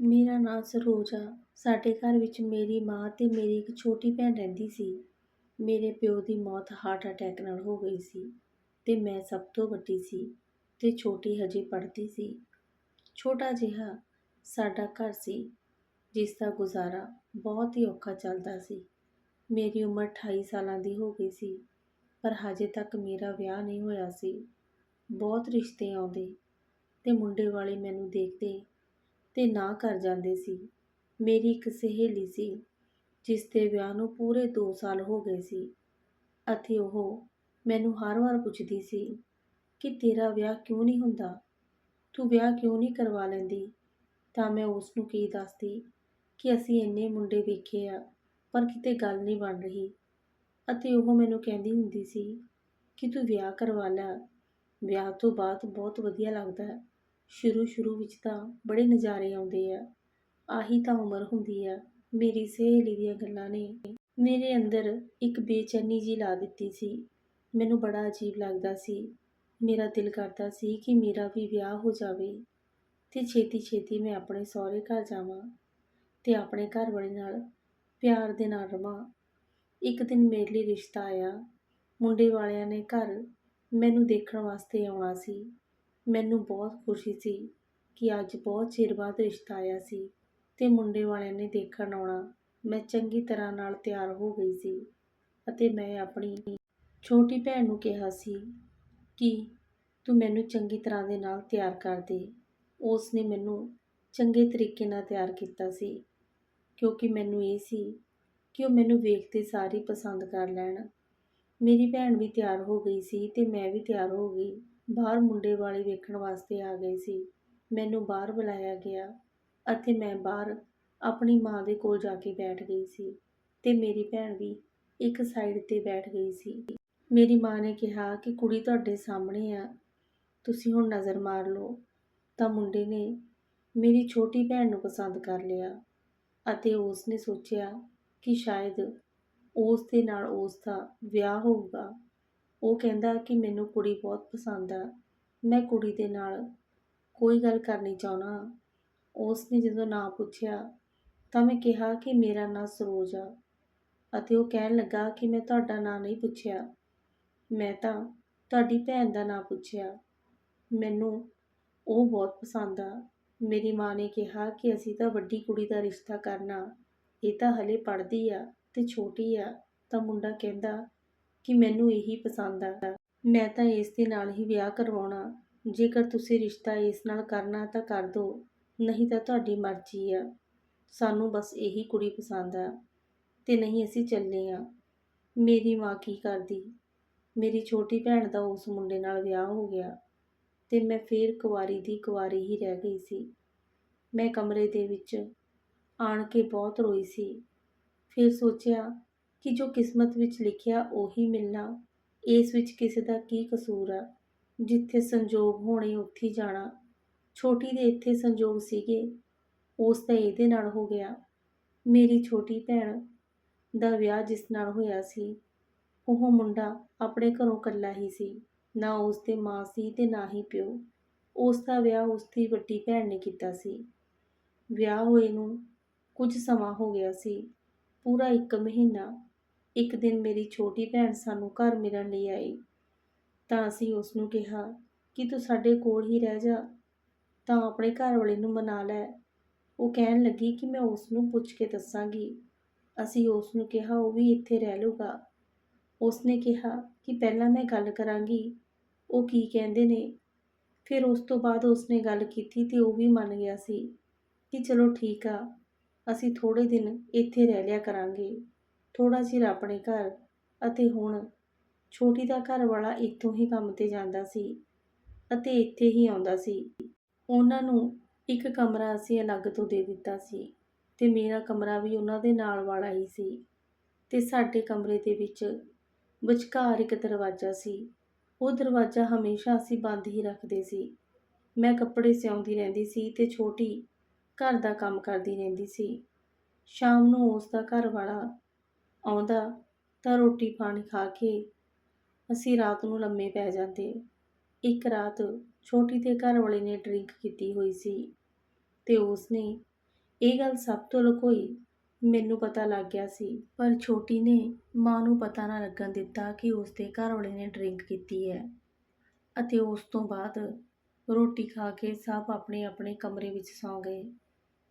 ਮੇਰਾ ਨਾਂ ਸਰੋਜ ਆ। ਸਾਡੇ ਘਰ ਵਿੱਚ ਮੇਰੀ ਮਾਂ ਅਤੇ ਮੇਰੀ ਇੱਕ ਛੋਟੀ ਭੈਣ ਰਹਿੰਦੀ ਸੀ। ਮੇਰੇ ਪਿਓ ਦੀ ਮੌਤ ਹਾਰਟ ਅਟੈਕ ਨਾਲ ਹੋ ਗਈ ਸੀ ਅਤੇ ਮੈਂ ਸਭ ਤੋਂ ਵੱਡੀ ਸੀ ਅਤੇ ਛੋਟੀ ਹਜੇ ਪੜ੍ਹਦੀ ਸੀ। ਛੋਟਾ ਜਿਹਾ ਸਾਡਾ ਘਰ ਸੀ, ਜਿਸ ਦਾ ਗੁਜ਼ਾਰਾ ਬਹੁਤ ਹੀ ਔਖਾ ਚੱਲਦਾ ਸੀ। ਮੇਰੀ ਉਮਰ 28 ਸਾਲਾਂ ਦੀ ਹੋ ਗਈ ਸੀ, ਪਰ ਹਜੇ ਤੱਕ ਮੇਰਾ ਵਿਆਹ ਨਹੀਂ ਹੋਇਆ ਸੀ। ਬਹੁਤ ਰਿਸ਼ਤੇ ਆਉਂਦੇ ਅਤੇ ਮੁੰਡੇ ਵਾਲੇ ਮੈਨੂੰ ਦੇਖਦੇ ਤੇ ਨਾ ਕਰ ਜਾਂਦੇ ਸੀ। ਮੇਰੀ ਇੱਕ ਸਹੇਲੀ ਸੀ, ਜਿਸ ਦੇ ਵਿਆਹ ਨੂੰ ਪੂਰੇ 2 ਸਾਲ ਹੋ ਗਏ ਸੀ। ਅਤੇ ਉਹ ਮੈਨੂੰ ਹਰ ਵਾਰ ਪੁੱਛਦੀ ਸੀ ਕਿ ਤੇਰਾ ਵਿਆਹ ਕਿਉਂ ਨਹੀਂ ਹੁੰਦਾ? ਤੂੰ ਵਿਆਹ ਕਿਉਂ ਨਹੀਂ ਕਰਵਾ ਲੈਂਦੀ? ਤਾਂ ਮੈਂ ਉਸ ਨੂੰ ਕੀ ਦੱਸਦੀ ਕਿ ਅਸੀਂ ਇੰਨੇ ਮੁੰਡੇ ਵੇਖੇ ਆ, ਪਰ ਕਿਤੇ ਗੱਲ ਨਹੀਂ ਬਣ ਰਹੀ। ਅਤੇ ਉਹ ਮੈਨੂੰ ਕਹਿੰਦੀ ਹੁੰਦੀ ਸੀ ਕਿ ਤੂੰ ਵਿਆਹ ਕਰਵਾ ਲੈ। ਵਿਆਹ ਤੋਂ ਬਾਅਦ ਬਹੁਤ ਵਧੀਆ ਲੱਗਦਾ। ਸ਼ੁਰੂ ਸ਼ੁਰੂ ਵਿੱਚ ਤਾਂ ਬੜੇ ਨਜ਼ਾਰੇ ਆਉਂਦੇ ਆ। ਆਹੀ ਤਾਂ ਉਮਰ ਹੁੰਦੀ ਆ। ਮੇਰੀ ਸਹੇਲੀ ਦੀਆਂ ਗੱਲਾਂ ਨੇ। ਮੇਰੇ ਅੰਦਰ ਇੱਕ ਬੇਚੈਨੀ ਜੀ ਲਾ ਦਿੱਤੀ ਸੀ। ਮੈਨੂੰ ਬੜਾ ਅਜੀਬ ਲੱਗਦਾ ਸੀ। ਮੇਰਾ ਦਿਲ ਕਰਦਾ ਸੀ ਕਿ ਮੇਰਾ ਵੀ ਵਿਆਹ ਹੋ ਜਾਵੇ। ਤੇ ਛੇਤੀ ਛੇਤੀ ਮੈਂ ਆਪਣੇ ਸਹੁਰੇ ਘਰ ਜਾਵਾਂ ਤੇ ਆਪਣੇ ਘਰ ਵਾਲੇ ਨਾਲ ਪਿਆਰ ਦੇ ਨਾਲ ਰਵਾਂ। ਇੱਕ ਦਿਨ ਮੇਰੇ ਲਈ ਰਿਸ਼ਤਾ ਆਇਆ। ਮੁੰਡੇ ਵਾਲਿਆਂ ਨੇ ਘਰ ਮੈਨੂੰ ਦੇਖਣ ਵਾਸਤੇ ਆਉਣਾ ਸੀ। ਮੈਨੂੰ ਬਹੁਤ ਖੁਸ਼ੀ ਸੀ ਕਿ ਅੱਜ ਬਹੁਤ ਚਿਰ ਬਾਅਦ ਰਿਸ਼ਤਾ ਆਇਆ ਸੀ ਅਤੇ ਮੁੰਡੇ ਵਾਲਿਆਂ ਨੇ ਦੇਖਣ ਆਉਣਾ। ਮੈਂ ਚੰਗੀ ਤਰ੍ਹਾਂ ਨਾਲ ਤਿਆਰ ਹੋ ਗਈ ਸੀ ਅਤੇ ਮੈਂ ਆਪਣੀ ਛੋਟੀ ਭੈਣ ਨੂੰ ਕਿਹਾ ਸੀ ਕਿ ਤੂੰ ਮੈਨੂੰ ਚੰਗੀ ਤਰ੍ਹਾਂ ਦੇ ਨਾਲ ਤਿਆਰ ਕਰ ਦੇ। ਉਸ ਨੇ ਮੈਨੂੰ ਚੰਗੇ ਤਰੀਕੇ ਨਾਲ ਤਿਆਰ ਕੀਤਾ ਸੀ ਕਿਉਂਕਿ ਮੈਨੂੰ ਇਹ ਸੀ ਕਿ ਉਹ ਮੈਨੂੰ ਵੇਖਦੇ ਸਾਰੀ ਪਸੰਦ ਕਰ ਲੈਣ। ਮੇਰੀ ਭੈਣ ਵੀ ਤਿਆਰ ਹੋ ਗਈ ਸੀ ਅਤੇ ਮੈਂ ਵੀ ਤਿਆਰ ਹੋ ਗਈ। ਬਾਹਰ ਮੁੰਡੇ ਵਾਲੇ ਵੇਖਣ ਵਾਸਤੇ ਆ ਗਏ ਸੀ। ਮੈਨੂੰ ਬਾਹਰ ਬੁਲਾਇਆ ਗਿਆ। ਅਤੇ ਮੈਂ ਬਾਹਰ ਆਪਣੀ ਮਾਂ ਦੇ ਕੋਲ ਜਾ ਕੇ ਬੈਠ ਗਈ ਸੀ ਤੇ ਮੇਰੀ ਭੈਣ ਵੀ ਇੱਕ ਸਾਈਡ ਤੇ ਬੈਠ ਗਈ ਸੀ। ਮੇਰੀ ਮਾਂ ਨੇ ਕਿਹਾ ਕਿ ਕੁੜੀ ਤੁਹਾਡੇ ਸਾਹਮਣੇ ਆ। ਤੁਸੀਂ ਹੁਣ ਨਜ਼ਰ ਮਾਰ ਲਓ। ਤਾਂ ਮੁੰਡੇ ਨੇ ਮੇਰੀ ਛੋਟੀ ਭੈਣ ਨੂੰ ਪਸੰਦ ਕਰ ਲਿਆ ਅਤੇ ਉਸ ਨੇ ਸੋਚਿਆ ਕਿ ਸ਼ਾਇਦ ਉਸ ਦੇ ਨਾਲ ਉਸ ਦਾ ਵਿਆਹ ਹੋਊਗਾ। ਉਹ ਕਹਿੰਦਾ ਕਿ ਮੈਨੂੰ ਕੁੜੀ ਬਹੁਤ ਪਸੰਦ ਆ। ਮੈਂ ਕੁੜੀ ਦੇ ਨਾਲ ਕੋਈ ਗੱਲ ਕਰਨੀ ਚਾਹਣਾ ਉਸ ਨੇ ਜਦੋਂ ਨਾਂ ਪੁੱਛਿਆ ਤਾਂ ਮੈਂ ਕਿਹਾ ਕਿ ਮੇਰਾ ਨਾਂ ਸਰੋਜ ਆ ਅਤੇ ਉਹ ਕਹਿਣ ਲੱਗਾ ਕਿ ਮੈਂ ਤੁਹਾਡਾ ਨਾਂ ਨਹੀਂ ਪੁੱਛਿਆ। ਮੈਂ ਤਾਂ ਤੁਹਾਡੀ ਭੈਣ ਦਾ ਨਾਂ ਪੁੱਛਿਆ। ਮੈਨੂੰ ਉਹ ਬਹੁਤ ਪਸੰਦ ਆ। ਮੇਰੀ ਮਾਂ ਨੇ ਕਿਹਾ ਕਿ ਅਸੀਂ ਤਾਂ ਵੱਡੀ ਕੁੜੀ ਦਾ ਰਿਸ਼ਤਾ ਕਰਨਾ, ਇਹ ਤਾਂ ਹਲੇ ਪੜ੍ਹਦੀ ਆ ਤੇ ਛੋਟੀ ਆ ਤਾਂ ਮੁੰਡਾ ਕਹਿੰਦਾ ਕਿ ਮੈਨੂੰ ਇਹੀ ਪਸੰਦ ਆ। ਮੈਂ ਤਾਂ ਇਸ ਦੇ ਨਾਲ ਹੀ ਵਿਆਹ ਕਰਵਾਉਣਾ। ਜੇਕਰ ਤੁਸੀਂ ਰਿਸ਼ਤਾ ਇਸ ਨਾਲ ਕਰਨਾ ਤਾਂ ਕਰ ਦਿਓ ਨਹੀਂ ਤਾਂ ਤੁਹਾਡੀ ਮਰਜ਼ੀ ਆ। ਸਾਨੂੰ ਬਸ ਇਹੀ ਕੁੜੀ ਪਸੰਦ ਆ ਤੇ ਨਹੀਂ ਅਸੀਂ ਚੱਲੇ ਆ। ਮੇਰੀ ਮਾਂ ਕੀ ਕਰਦੀ? ਮੇਰੀ ਛੋਟੀ ਭੈਣ ਦਾ ਉਸ ਮੁੰਡੇ ਨਾਲ ਵਿਆਹ ਹੋ ਗਿਆ ਤੇ ਮੈਂ ਫੇਰ ਕੁਵਾਰੀ ਦੀ ਕੁਵਾਰੀ ਹੀ ਰਹਿ ਗਈ ਸੀ। ਮੈਂ ਕਮਰੇ ਦੇ ਵਿੱਚ ਆਣ ਕੇ ਬਹੁਤ ਰੋਈ ਸੀ। ਫਿਰ ਸੋਚਿਆ ਕਿ ਜੋ ਕਿਸਮਤ ਵਿੱਚ ਲਿਖਿਆ ਉਹੀ ਮਿਲਣਾ, ਇਸ ਵਿੱਚ ਕਿਸੇ ਦਾ ਕੀ ਕਸੂਰ ਆ? ਜਿੱਥੇ ਸੰਜੋਗ ਹੋਣੇ ਉੱਥੇ ਜਾਣਾ। ਛੋਟੀ ਦੇ ਇੱਥੇ ਸੰਜੋਗ ਸੀਗੇ, ਉਸ ਦਾ ਇਹਦੇ ਨਾਲ ਹੋ ਗਿਆ। ਮੇਰੀ ਛੋਟੀ ਭੈਣ ਦਾ ਵਿਆਹ ਜਿਸ ਨਾਲ ਹੋਇਆ ਸੀ, ਉਹ ਮੁੰਡਾ ਆਪਣੇ ਘਰੋਂ ਇਕੱਲਾ ਹੀ ਸੀ, ਨਾ ਉਸ ਦੇ ਮਾਂ ਸੀ ਤੇ ਨਾ ਹੀ ਪਿਓ। ਉਸ ਦਾ ਵਿਆਹ ਉਸ ਦੀ ਵੱਡੀ ਭੈਣ ਨੇ ਕੀਤਾ ਸੀ। ਵਿਆਹ ਹੋਏ ਨੂੰ ਕੁਝ ਸਮਾਂ ਹੋ ਗਿਆ ਸੀ, ਪੂਰਾ ਇੱਕ ਮਹੀਨਾ ਇੱਕ ਦਿਨ ਮੇਰੀ ਛੋਟੀ ਭੈਣ ਸਾਨੂੰ ਘਰ ਮਿਲਣ ਲਈ ਆਈ। ਤਾਂ ਅਸੀਂ ਉਸ ਨੂੰ ਕਿਹਾ, ਕਿ ਤੂੰ ਸਾਡੇ ਕੋਲ ਹੀ ਰਹਿ ਜਾ, ਤਾਂ ਆਪਣੇ ਘਰ ਵਾਲੇ ਨੂੰ ਮਨਾ ਲੈ। ਉਹ ਕਹਿਣ ਲੱਗੀ ਕਿ ਮੈਂ ਉਸ ਨੂੰ ਪੁੱਛ ਕੇ ਦੱਸਾਂਗੀ। ਅਸੀਂ ਉਸ ਨੂੰ ਕਿਹਾ, ਉਹ ਵੀ ਇੱਥੇ ਰਹਿ ਲੂਗਾ ਉਸ ਨੇ ਕਿਹਾ ਕਿ ਪਹਿਲਾਂ ਮੈਂ ਗੱਲ ਕਰਾਂਗੀ। ਉਹ ਕੀ ਕਹਿੰਦੇ ਨੇ? ਫਿਰ ਉਸ ਤੋਂ ਬਾਅਦ ਉਸ ਨੇ ਗੱਲ ਕੀਤੀ ਤੇ ਉਹ ਵੀ ਮੰਨ ਗਿਆ ਸੀ ਕਿ ਚਲੋ ਠੀਕ ਆ, ਅਸੀਂ ਥੋੜੇ ਦਿਨ ਇੱਥੇ ਰਹਿ ਲਿਆ ਕਰਾਂਗੇ। ਥੋੜਾ ਚਿਰ ਆਪਣੇ ਘਰ ਅਤੇ ਹੁਣ ਛੋਟੀ ਦਾ ਘਰ ਵਾਲਾ ਇੱਥੋਂ ਹੀ ਕੰਮ ਤੇ ਜਾਂਦਾ ਸੀ ਅਤੇ ਇੱਥੇ ਹੀ ਆਉਂਦਾ ਸੀ। ਉਹਨਾਂ ਨੂੰ ਇੱਕ ਕਮਰਾ ਅਸੀਂ ਅਲੱਗ ਤੋਂ ਦੇ ਦਿੱਤਾ ਸੀ ਤੇ ਮੇਰਾ ਕਮਰਾ ਵੀ ਉਹਨਾਂ ਦੇ ਨਾਲ ਵਾਲਾ ਹੀ ਸੀ ਤੇ ਸਾਡੇ ਕਮਰੇ ਦੇ ਵਿੱਚ ਵਿਚਕਾਰ ਇੱਕ ਦਰਵਾਜ਼ਾ ਸੀ। ਉਹ ਦਰਵਾਜ਼ਾ ਹਮੇਸ਼ਾ ਅਸੀਂ ਬੰਦ ਹੀ ਰੱਖਦੇ ਸੀ। ਮੈਂ ਕੱਪੜੇ ਸਿਉਂਦੀ ਰਹਿੰਦੀ ਸੀ ਤੇ ਛੋਟੀ ਘਰ ਦਾ ਕੰਮ ਕਰਦੀ ਰਹਿੰਦੀ ਸੀ। ਸ਼ਾਮ ਨੂੰ ਉਸ ਦਾ ਘਰ ਵਾਲਾ ਆਉਂਦਾ ਤਾਂ ਰੋਟੀ ਪਾਣੀ ਖਾ ਕੇ ਅਸੀਂ ਰਾਤ ਨੂੰ ਲੰਮੇ ਪੈ ਜਾਂਦੇ। ਇੱਕ ਰਾਤ ਛੋਟੀ ਦੇ ਘਰ ਵਾਲੇ ਨੇ ਡਰਿੰਕ ਕੀਤੀ ਹੋਈ ਸੀ ਤੇ ਉਸ ਨੇ ਇਹ ਗੱਲ ਸਭ ਤੋਂ ਲੁਕੋਈ। ਮੈਨੂੰ ਪਤਾ ਲੱਗ ਗਿਆ ਸੀ, ਪਰ ਛੋਟੀ ਨੇ ਮਾਂ ਨੂੰ ਪਤਾ ਨਾ ਲੱਗਣ ਦਿੱਤਾ ਕਿ ਉਸਦੇ ਘਰ ਵਾਲੇ ਨੇ ਡਰਿੰਕ ਕੀਤੀ ਹੈ ਅਤੇ ਉਸ ਤੋਂ ਬਾਅਦ ਰੋਟੀ ਖਾ ਕੇ ਸਭ ਆਪਣੇ ਆਪਣੇ ਕਮਰੇ ਵਿੱਚ ਸੌਂ ਗਏ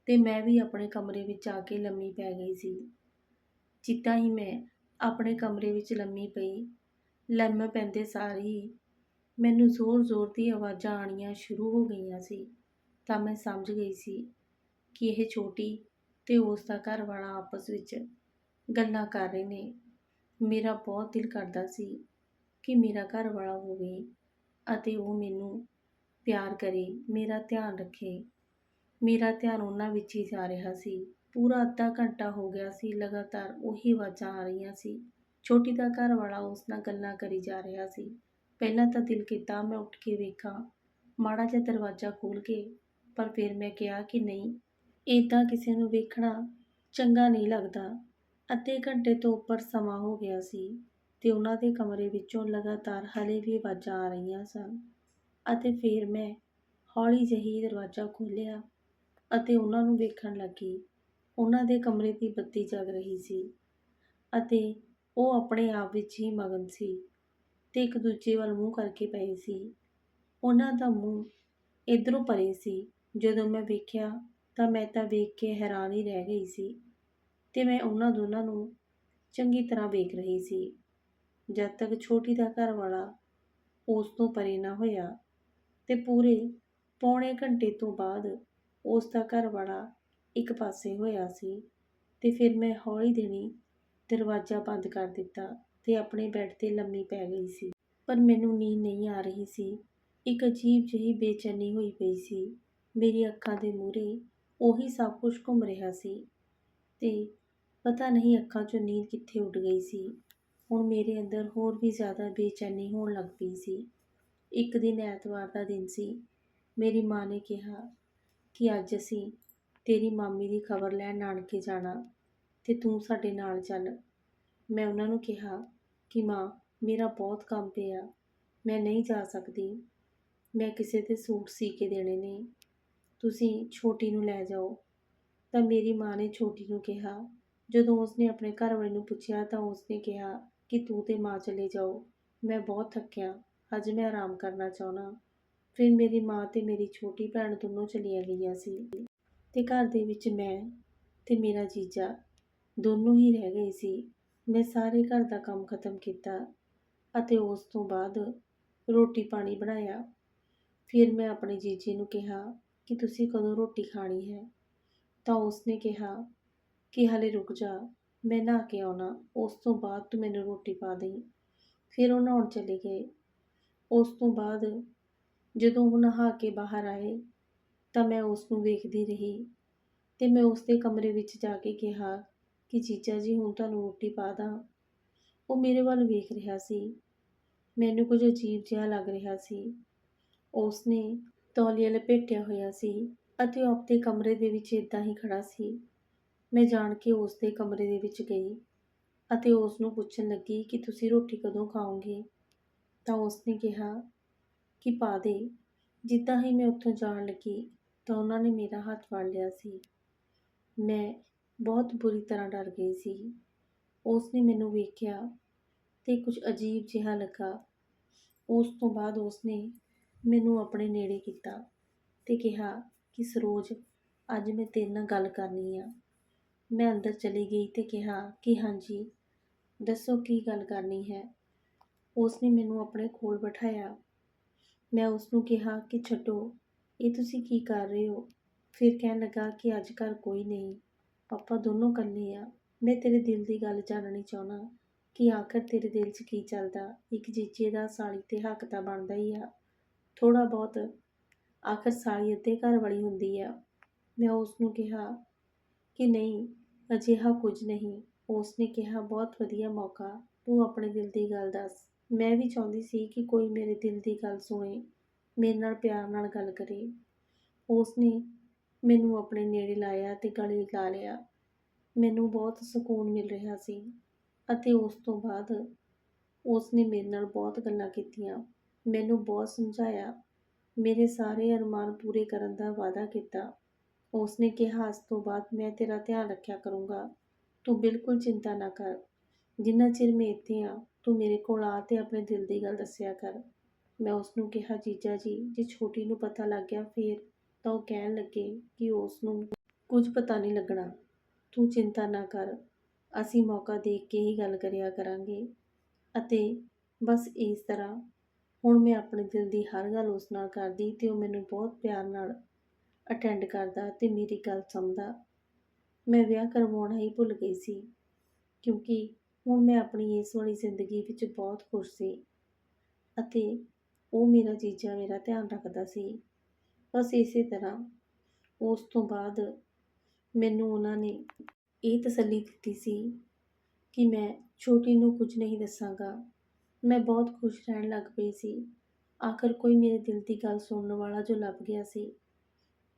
ਤੇ ਮੈਂ ਵੀ ਆਪਣੇ ਕਮਰੇ ਵਿੱਚ ਆ ਕੇ ਲੰਮੀ ਪੈ ਗਈ ਸੀ। ਜਿੱਦਾਂ ਹੀ ਮੈਂ ਆਪਣੇ ਕਮਰੇ ਵਿੱਚ ਲੰਮੀ ਪਈ, ਲੰਮੇ ਪੈਂਦੇ ਸਾਰ ਹੀ ਮੈਨੂੰ ਜ਼ੋਰ-ਜ਼ੋਰ ਦੀ ਆਵਾਜ਼ਾਂ ਆਣੀਆਂ ਸ਼ੁਰੂ ਹੋ ਗਈਆਂ ਸੀ, ਤਾਂ ਮੈਂ ਸਮਝ ਗਈ ਸੀ ਕਿ ਇਹ ਛੋਟੀ ਤੇ ਉਸ ਦਾ ਘਰ ਵਾਲਾ ਆਪਸ ਵਿੱਚ ਗੱਲਾਂ ਕਰ ਰਹੇ ਨੇ। ਮੇਰਾ ਬਹੁਤ ਦਿਲ ਕਰਦਾ ਸੀ ਕਿ ਮੇਰਾ ਘਰ ਵਾਲਾ ਹੋਵੇ ਅਤੇ ਉਹ ਮੈਨੂੰ ਪਿਆਰ ਕਰੇ, ਮੇਰਾ ਧਿਆਨ ਰੱਖੇ। ਮੇਰਾ ਧਿਆਨ ਉਹਨਾਂ ਵਿੱਚ ਹੀ ਜਾ ਰਿਹਾ ਸੀ ਪੂਰਾ ਅੱਧਾ ਘੰਟਾ ਹੋ ਗਿਆ ਸੀ, ਲਗਾਤਾਰ ਉਹੀ ਆਵਾਜ਼ਾਂ ਆ ਰਹੀਆਂ ਸੀ। ਛੋਟੀ ਦਾ ਘਰ ਵਾਲਾ ਉਸ ਨਾਲ ਗੱਲਾਂ ਕਰੀ ਜਾ ਰਿਹਾ ਸੀ। ਪਹਿਲਾਂ ਤਾਂ ਦਿਲ ਕੀਤਾ ਮੈਂ ਉੱਠ ਕੇ ਵੇਖਾਂ। ਮਾੜਾ ਜਿਹਾ ਦਰਵਾਜ਼ਾ ਖੋਲ੍ਹ ਕੇ, ਪਰ ਫਿਰ ਮੈਂ ਕਿਹਾ ਕਿ ਨਹੀਂ ਇੱਦਾਂ ਕਿਸੇ ਨੂੰ ਵੇਖਣਾ ਚੰਗਾ ਨਹੀਂ ਲੱਗਦਾ। ਅੱਧੇ ਘੰਟੇ ਤੋਂ ਉੱਪਰ ਸਮਾਂ ਹੋ ਗਿਆ ਸੀ ਤੇ ਉਹਨਾਂ ਦੇ ਕਮਰੇ ਵਿੱਚੋਂ ਲਗਾਤਾਰ ਹਲੇ ਵੀ ਆਵਾਜ਼ਾਂ ਆ ਰਹੀਆਂ ਸਨ। ਅਤੇ ਫਿਰ ਮੈਂ ਹੌਲੀ ਜਿਹੀ ਦਰਵਾਜ਼ਾ ਖੋਲ੍ਹਿਆ ਅਤੇ ਉਹਨਾਂ ਨੂੰ ਵੇਖਣ ਲੱਗੀ। ਉਹਨਾਂ ਦੇ ਕਮਰੇ ਦੀ ਬੱਤੀ ਜਗ ਰਹੀ ਸੀ ਅਤੇ ਉਹ ਆਪਣੇ ਆਪ ਵਿੱਚ ਹੀ ਮਗਨ ਸੀ ਤੇ ਇੱਕ ਦੂਜੇ ਵੱਲ ਮੂੰਹ ਕਰਕੇ ਪਏ ਸੀ। ਉਹਨਾਂ ਦਾ ਮੂੰਹ ਇਧਰੋਂ ਪਰੇ ਸੀ। ਜਦੋਂ ਮੈਂ ਵੇਖਿਆ ਤਾਂ ਮੈਂ ਤਾਂ ਵੇਖ ਕੇ ਹੈਰਾਨ ਹੀ ਰਹਿ ਗਈ ਸੀ ਤੇ ਮੈਂ ਉਹਨਾਂ ਦੋਨਾਂ ਨੂੰ ਚੰਗੀ ਤਰ੍ਹਾਂ ਵੇਖ ਰਹੀ ਸੀ। ਜਦ ਤੱਕ ਛੋਟੀ ਦਾ ਘਰ ਵਾਲਾ ਉਸ ਤੋਂ ਪਰੇ ਨਾ ਹੋਇਆ ਤੇ ਪੂਰੇ ਪੌਣੇ ਘੰਟੇ ਤੋਂ ਬਾਅਦ ਉਸ ਦਾ ਘਰ ਵਾਲਾ ਇੱਕ ਪਾਸੇ ਹੋਇਆ ਸੀ ਅਤੇ ਫਿਰ ਮੈਂ ਹੌਲੀ ਦੇਣੀ ਦਰਵਾਜ਼ਾ ਬੰਦ ਕਰ ਦਿੱਤਾ ਅਤੇ ਆਪਣੇ ਬੈੱਡ ਤੇ ਲੰਮੀ ਪੈ ਗਈ ਸੀ। ਪਰ ਮੈਨੂੰ ਨੀਂਦ ਨਹੀਂ ਆ ਰਹੀ ਸੀ। ਇੱਕ ਅਜੀਬ ਜਿਹੀ ਬੇਚੈਨੀ ਹੋਈ ਪਈ ਸੀ। ਮੇਰੀ ਅੱਖਾਂ ਦੇ ਮੂਹਰੇ ਉਹੀ ਸਭ ਕੁਝ ਘੁੰਮ ਰਿਹਾ ਸੀ ਅਤੇ ਪਤਾ ਨਹੀਂ ਅੱਖਾਂ 'ਚੋਂ ਨੀਂਦ ਕਿੱਥੇ ਉੱਡ ਗਈ ਸੀ। ਹੁਣ ਮੇਰੇ ਅੰਦਰ ਹੋਰ ਵੀ ਜ਼ਿਆਦਾ ਬੇਚੈਨੀ ਹੋਣ ਲੱਗ ਪਈ ਸੀ। ਇੱਕ ਦਿਨ ਐਤਵਾਰ ਦਾ ਦਿਨ ਸੀ। ਮੇਰੀ ਮਾਂ ਨੇ ਕਿਹਾ ਕਿ ਅੱਜ ਅਸੀਂ ਤੇਰੀ ਮਾਮੀ ਦੀ ਖਬਰ ਲੈਣ ਨਾਨਕੇ ਜਾਣਾ ਤੇ ਤੂੰ ਸਾਡੇ ਨਾਲ ਚੱਲ। ਮੈਂ ਉਹਨਾਂ ਨੂੰ ਕਿਹਾ ਕਿ ਮਾਂ, ਮੇਰਾ ਬਹੁਤ ਕੰਮ ਪਿਆ, ਮੈਂ ਨਹੀਂ ਜਾ ਸਕਦੀ। ਮੈਂ ਕਿਸੇ ਦੇ ਸੂਟ ਸੀ ਕੇ ਦੇਣੇ ਨੇ। ਤੁਸੀਂ ਛੋਟੀ ਨੂੰ ਲੈ ਜਾਓ। ਤਾਂ ਮੇਰੀ ਮਾਂ ਨੇ ਛੋਟੀ ਨੂੰ ਕਿਹਾ। ਜਦੋਂ ਉਸਨੇ ਆਪਣੇ ਘਰ ਵਾਲੇ ਨੂੰ ਪੁੱਛਿਆ ਤਾਂ ਉਸਨੇ ਕਿਹਾ ਕਿ ਤੂੰ ਤੇ ਮਾਂ ਚਲੇ ਜਾਓ। ਮੈਂ ਬਹੁਤ ਥੱਕਿਆ। ਅੱਜ ਮੈਂ ਆਰਾਮ ਕਰਨਾ ਚਾਹੁੰਦਾ। ਫਿਰ ਮੇਰੀ ਮਾਂ ਤੇ ਮੇਰੀ ਛੋਟੀ ਭੈਣ ਦੋਨੋਂ ਚਲੀਆਂ ਗਈਆਂ ਸੀ। ਤੇ ਘਰ ਦੇ ਵਿੱਚ ਮੈਂ ਅਤੇ ਮੇਰਾ ਜੀਜਾ ਦੋਨੋਂ ਹੀ ਰਹਿ ਗਏ ਸੀ। ਮੈਂ ਸਾਰੇ ਘਰ ਦਾ ਕੰਮ ਖਤਮ ਕੀਤਾ ਅਤੇ ਉਸ ਤੋਂ ਬਾਅਦ ਰੋਟੀ ਪਾਣੀ ਬਣਾਇਆ। ਫਿਰ ਮੈਂ ਆਪਣੇ ਜੀਜੇ ਨੂੰ ਕਿਹਾ ਕਿ ਤੁਸੀਂ ਕਦੋਂ ਰੋਟੀ ਖਾਣੀ ਹੈ? ਤਾਂ ਉਸਨੇ ਕਿਹਾ ਕਿ ਹਲੇ ਰੁਕ ਜਾ, ਮੈਂ ਨਹਾ ਕੇ ਆਉਣਾ। ਉਸ ਤੋਂ ਬਾਅਦ ਤੂੰ ਮੈਨੂੰ ਰੋਟੀ ਪਾ ਦੇਈਂ। ਫਿਰ ਉਹ ਨਹਾਉਣ ਚਲੇ ਗਏ। ਉਸ ਤੋਂ ਬਾਅਦ ਜਦੋਂ ਉਹ ਨਹਾ ਕੇ ਬਾਹਰ ਆਏ ਤਾਂ ਮੈਂ ਉਸ ਨੂੰ ਵੇਖਦੀ ਰਹੀ ਤੇ ਮੈਂ ਉਸ ਦੇ ਕਮਰੇ ਵਿੱਚ ਜਾ ਕੇ ਕਿਹਾ ਕਿ ਜੀਜਾ ਜੀ, ਹੁਣ ਤੁਹਾਨੂੰ ਰੋਟੀ ਪਾ ਦਾਂ। ਉਹ ਮੇਰੇ ਵੱਲ ਵੇਖ ਰਿਹਾ ਸੀ। ਮੈਨੂੰ ਕੁਝ ਅਜੀਬ ਜਿਹਾ ਲੱਗ ਰਿਹਾ ਸੀ। ਉਸ ਨੇ ਤੌਲੀਆ ਲਪੇਟਿਆ ਹੋਇਆ ਸੀ ਅਤੇ ਉਹ ਆਪਣੇ ਕਮਰੇ ਦੇ ਵਿੱਚ ਇਦਾਂ ਹੀ ਖੜਾ ਸੀ। ਮੈਂ ਜਾਣ ਕੇ ਉਸ ਦੇ ਕਮਰੇ ਦੇ ਵਿੱਚ ਗਈ ਅਤੇ ਉਸ ਨੂੰ ਪੁੱਛਣ ਲੱਗੀ ਕਿ ਤੁਸੀਂ ਰੋਟੀ ਕਦੋਂ ਖਾਓਗੇ? ਤਾਂ ਉਸ ਨੇ ਕਿਹਾ ਕਿ ਪਾ ਦੇ। ਜਿੱਦਾਂ ਹੀ ਮੈਂ ਉੱਥੋਂ ਜਾਣ ਲੱਗੀ ਤਾਂ ਉਹਨਾਂ ਨੇ ਮੇਰਾ ਹੱਥ ਫੜ ਲਿਆ ਸੀ। ਮੈਂ ਬਹੁਤ ਬੁਰੀ ਤਰ੍ਹਾਂ ਡਰ ਗਈ ਸੀ। ਉਸ ਨੇ ਮੈਨੂੰ ਵੇਖਿਆ ਤੇ ਕੁਝ ਅਜੀਬ ਜਿਹਾ ਲੱਗਾ। ਉਸ ਤੋਂ ਬਾਅਦ ਉਸ ਨੇ ਮੈਨੂੰ ਆਪਣੇ ਨੇੜੇ ਕੀਤਾ ਤੇ ਕਿਹਾ ਕਿ, ਸਰੋਜ, ਅੱਜ ਮੈਂ ਤੇਰੇ ਨਾਲ ਗੱਲ ਕਰਨੀ ਆ। ਮੈਂ ਅੰਦਰ ਚਲੀ ਗਈ ਤੇ ਕਿਹਾ ਕਿ, ਹਾਂਜੀ, ਦੱਸੋ ਕੀ ਗੱਲ ਕਰਨੀ ਹੈ? ਉਸ ਨੇ ਮੈਨੂੰ ਆਪਣੇ ਕੋਲ ਬਿਠਾਇਆ। ਮੈਂ ਉਸ ਨੂੰ ਕਿਹਾ ਕਿ, ਛੱਡੋ ਇਹ ਤੁਸੀਂ ਕੀ ਕਰ ਰਹੇ ਹੋ? ਫਿਰ ਕਹਿਣ ਲੱਗਾ ਕਿ ਅੱਜ ਕੱਲ੍ਹ ਕੋਈ ਨਹੀਂ। ਪਾਪਾ ਦੋਨੋਂ ਇਕੱਲੇ ਆ। ਮੈਂ ਤੇਰੇ ਦਿਲ ਦੀ ਗੱਲ ਜਾਣਨੀ ਚਾਹਣਾ ਕਿ ਆਖਰ ਤੇਰੇ ਦਿਲ 'ਚ ਕੀ ਚੱਲਦਾ? ਇੱਕ ਜੀਜੇ ਦਾ ਸਾਲੀ ਤੇ ਹੱਕ ਤਾਂ ਬਣਦਾ ਹੀ ਆ। ਥੋੜਾ ਬਹੁਤ ਆਖਰ ਸਾਲੀ ਅੱਧੇ ਘਰ ਵਾਲੀ ਹੁੰਦੀ ਆ। ਮੈਂ ਉਸ ਨੂੰ ਕਿਹਾ ਕਿ ਨਹੀਂ, ਅਜਿਹਾ ਕੁਝ ਨਹੀਂ। ਉਸ ਨੇ ਕਿਹਾ, ਬਹੁਤ ਵਧੀਆ ਮੌਕਾ। ਤੂੰ ਆਪਣੇ ਦਿਲ ਦੀ ਗੱਲ ਦੱਸ। ਮੈਂ ਵੀ ਚਾਹੁੰਦੀ ਸੀ ਕਿ ਕੋਈ ਮੇਰੇ ਦਿਲ ਦੀ ਗੱਲ ਸੁਣੇ। ਮੇਰੇ ਨਾਲ ਪਿਆਰ ਨਾਲ ਗੱਲ ਕਰੀ। ਉਸ ਨੇ ਮੈਨੂੰ ਆਪਣੇ ਨੇੜੇ ਲਾਇਆ ਅਤੇ ਗਲੇ ਲਾ ਲਿਆ। ਮੈਨੂੰ ਬਹੁਤ ਸਕੂਨ ਮਿਲ ਰਿਹਾ ਸੀ ਅਤੇ ਉਸ ਤੋਂ ਬਾਅਦ ਉਸ ਨੇ ਮੇਰੇ ਨਾਲ ਬਹੁਤ ਗੱਲਾਂ ਕੀਤੀਆਂ। ਮੈਨੂੰ ਬਹੁਤ ਸਮਝਾਇਆ। ਮੇਰੇ ਸਾਰੇ ਅਰਮਾਨ ਪੂਰੇ ਕਰਨ ਦਾ ਵਾਅਦਾ ਕੀਤਾ। ਉਸਨੇ ਕਿਹਾ ਅੱਜ ਤੋਂ ਬਾਅਦ ਮੈਂ ਤੇਰਾ ਧਿਆਨ ਰੱਖਿਆ ਕਰੂੰਗਾ। ਤੂੰ ਬਿਲਕੁਲ ਚਿੰਤਾ ਨਾ ਕਰ। ਜਿੰਨਾ ਚਿਰ ਮੈਂ ਇੱਥੇ ਆ, ਤੂੰ ਮੇਰੇ ਕੋਲ ਆ ਤੇ ਆਪਣੇ ਦਿਲ ਦੀ ਗੱਲ ਦੱਸਿਆ ਕਰ। ਮੈਂ ਉਸ ਨੂੰ ਕਿਹਾ, ਜੀਜਾ ਜੀ, ਜੇ ਛੋਟੀ ਨੂੰ ਪਤਾ ਲੱਗ ਗਿਆ ਫੇਰ ਤਾਂ ਉਹ ਕਹਿਣ ਲੱਗੇ ਕਿ ਉਸ ਨੂੰ ਕੁਝ ਪਤਾ ਨਹੀਂ ਲੱਗਣਾ। ਤੂੰ ਚਿੰਤਾ ਨਾ ਕਰ, ਅਸੀਂ ਮੌਕਾ ਦੇਖ ਕੇ ਹੀ ਗੱਲ ਕਰਿਆ ਕਰਾਂਗੇ। ਅਤੇ ਬਸ ਇਸ ਤਰ੍ਹਾਂ, ਹੁਣ ਮੈਂ ਆਪਣੇ ਦਿਲ ਦੀ ਹਰ ਗੱਲ ਉਸ ਨਾਲ ਕਰਦੀ ਤੇ ਉਹ ਮੈਨੂੰ ਬਹੁਤ ਪਿਆਰ ਨਾਲ ਅਟੈਂਡ ਕਰਦਾ ਤੇ ਮੇਰੀ ਗੱਲ ਸਮਝਦਾ। ਮੈਂ ਵਿਆਹ ਕਰਵਾਉਣਾ ਹੀ ਭੁੱਲ ਗਈ ਸੀ, ਕਿਉਂਕਿ ਹੁਣ ਮੈਂ ਆਪਣੀ ਇਸ ਵਾਲੀ ਜ਼ਿੰਦਗੀ ਵਿੱਚ ਬਹੁਤ ਖੁਸ਼ ਸੀ। ਅਤੇ ਉਹ ਮੇਰਾ ਜੀਜਾ ਮੇਰਾ ਧਿਆਨ ਰੱਖਦਾ ਸੀ। ਬਸ ਇਸੇ ਤਰ੍ਹਾਂ ਉਸ ਤੋਂ ਬਾਅਦ ਮੈਨੂੰ ਉਹਨਾਂ ਨੇ ਇਹ ਤਸੱਲੀ ਦਿੱਤੀ ਸੀ ਕਿ ਮੈਂ ਛੋਟੀ ਨੂੰ ਕੁਝ ਨਹੀਂ ਦੱਸਾਂਗਾ। ਮੈਂ ਬਹੁਤ ਖੁਸ਼ ਰਹਿਣ ਲੱਗ ਪਈ ਸੀ। ਆਖਰ ਕੋਈ ਮੇਰੇ ਦਿਲ ਦੀ ਗੱਲ ਸੁਣਨ ਵਾਲਾ ਜੋ ਲੱਭ ਗਿਆ ਸੀ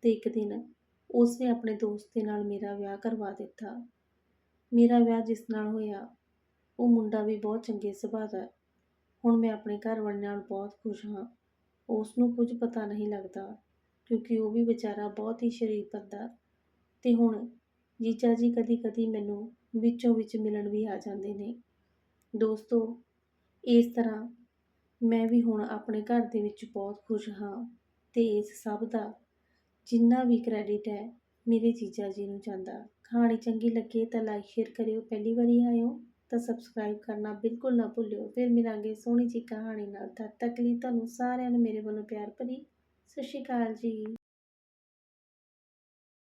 ਤੇ ਇੱਕ ਦਿਨ ਉਸ ਨੇ ਆਪਣੇ ਦੋਸਤ ਦੇ ਨਾਲ ਮੇਰਾ ਵਿਆਹ ਕਰਵਾ ਦਿੱਤਾ। ਮੇਰਾ ਵਿਆਹ ਜਿਸ ਨਾਲ ਹੋਇਆ, ਉਹ ਮੁੰਡਾ ਵੀ ਬਹੁਤ ਚੰਗੇ ਸੁਭਾਅ ਦਾ ਹੁਣ ਮੈਂ ਆਪਣੇ ਘਰ ਵਾਲੇ ਨਾਲ ਬਹੁਤ ਖੁਸ਼ ਹਾਂ। ਉਸ ਨੂੰ ਕੁਝ ਪਤਾ ਨਹੀਂ ਲੱਗਦਾ, ਕਿਉਂਕਿ ਉਹ ਵੀ ਵਿਚਾਰਾ ਬਹੁਤ ਹੀ ਸ਼ਰੀਫ ਬੰਦਾ ਅਤੇ ਹੁਣ ਜੀਜਾ ਜੀ ਕਦੀ ਕਦੀ ਮੈਨੂੰ ਵਿੱਚੋਂ ਵਿੱਚ ਮਿਲਣ ਵੀ ਆ ਜਾਂਦੇ ਨੇ। ਦੋਸਤੋ, ਇਸ ਤਰ੍ਹਾਂ ਮੈਂ ਵੀ ਹੁਣ ਆਪਣੇ ਘਰ ਦੇ ਵਿੱਚ ਬਹੁਤ ਖੁਸ਼ ਹਾਂ ਤੇ ਇਸ ਸਭ ਦਾ ਜਿੰਨਾ ਵੀ ਕ੍ਰੈਡਿਟ ਹੈ, ਮੇਰੇ ਜੀਜਾ ਜੀ ਨੂੰ ਜਾਂਦਾ। ਕਹਾਣੀ ਚੰਗੀ ਲੱਗੇ ਤਾਂ ਲਾਈਕ ਸ਼ੇਅਰ ਕਰਿਓ, ਪਹਿਲੀ ਵਾਰੀ ਆਇਓ ਤਾਂ ਸਬਸਕ੍ਰਾਈਬ ਕਰਨਾ ਬਿਲਕੁਲ ਨਾ ਭੁੱਲਿਓ। ਫਿਰ ਮਿਲਾਂਗੇ ਸੋਹਣੀ ਜੀ ਕਹਾਣੀ ਨਾਲ। ਤਦ ਤੱਕ ਲਈ ਤੁਹਾਨੂੰ ਸਾਰਿਆਂ ਨੂੰ ਮੇਰੇ ਵੱਲੋਂ ਪਿਆਰ ਭਰੀ। ਸਤਿ ਸ਼੍ਰੀ ਅਕਾਲ ਜੀ।